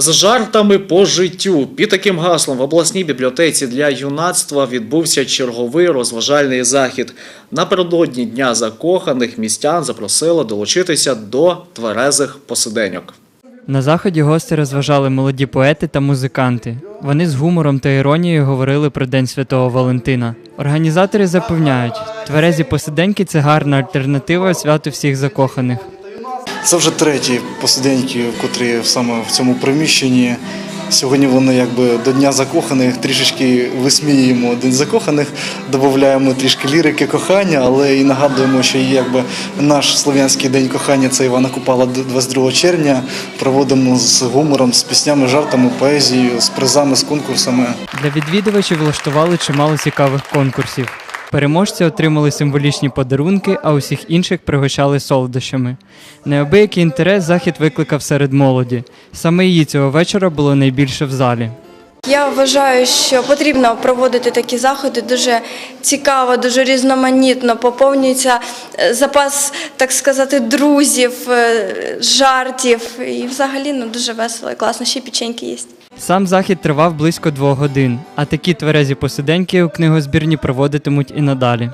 З жартами по життю під таким гаслом в обласній бібліотеці для юнацтва відбувся черговий розважальний захід. Напередодні дня закоханих містян запросили долучитися до тверезих посиденьок. На заході гості розважали молоді поети та музиканти. Вони з гумором та іронією говорили про День Святого Валентина. Організатори запевняють, тверезі посиденьки це гарна альтернатива святу всіх закоханих. Це вже треті посиденьки, котрі саме в цьому приміщенні. Сьогодні вони якби до Дня закоханих трішечки висміюємо День закоханих, додаємо трішки лірики кохання, але і нагадуємо, що якби наш слов'янський день кохання це Івана Купала 22 червня. Проводимо з гумором, з піснями, жартами, поезією, з призами, з конкурсами. Для відвідувачів влаштували чимало цікавих конкурсів. Переможці отримали символічні подарунки, а усіх інших пригощали солодощами. Неабиякий інтерес захід викликав серед молоді. Саме її цього вечора було найбільше в залі. Я вважаю, що потрібно проводити такі заходи дуже цікаво, дуже різноманітно. Поповнюється е, запас, так сказати, друзів, е, жартів. І взагалі ну, дуже весело і класно. Ще печеньки є. Сам захід тривав близько двох годин, а такі тверезі посиденьки у книгозбірні проводитимуть і надалі.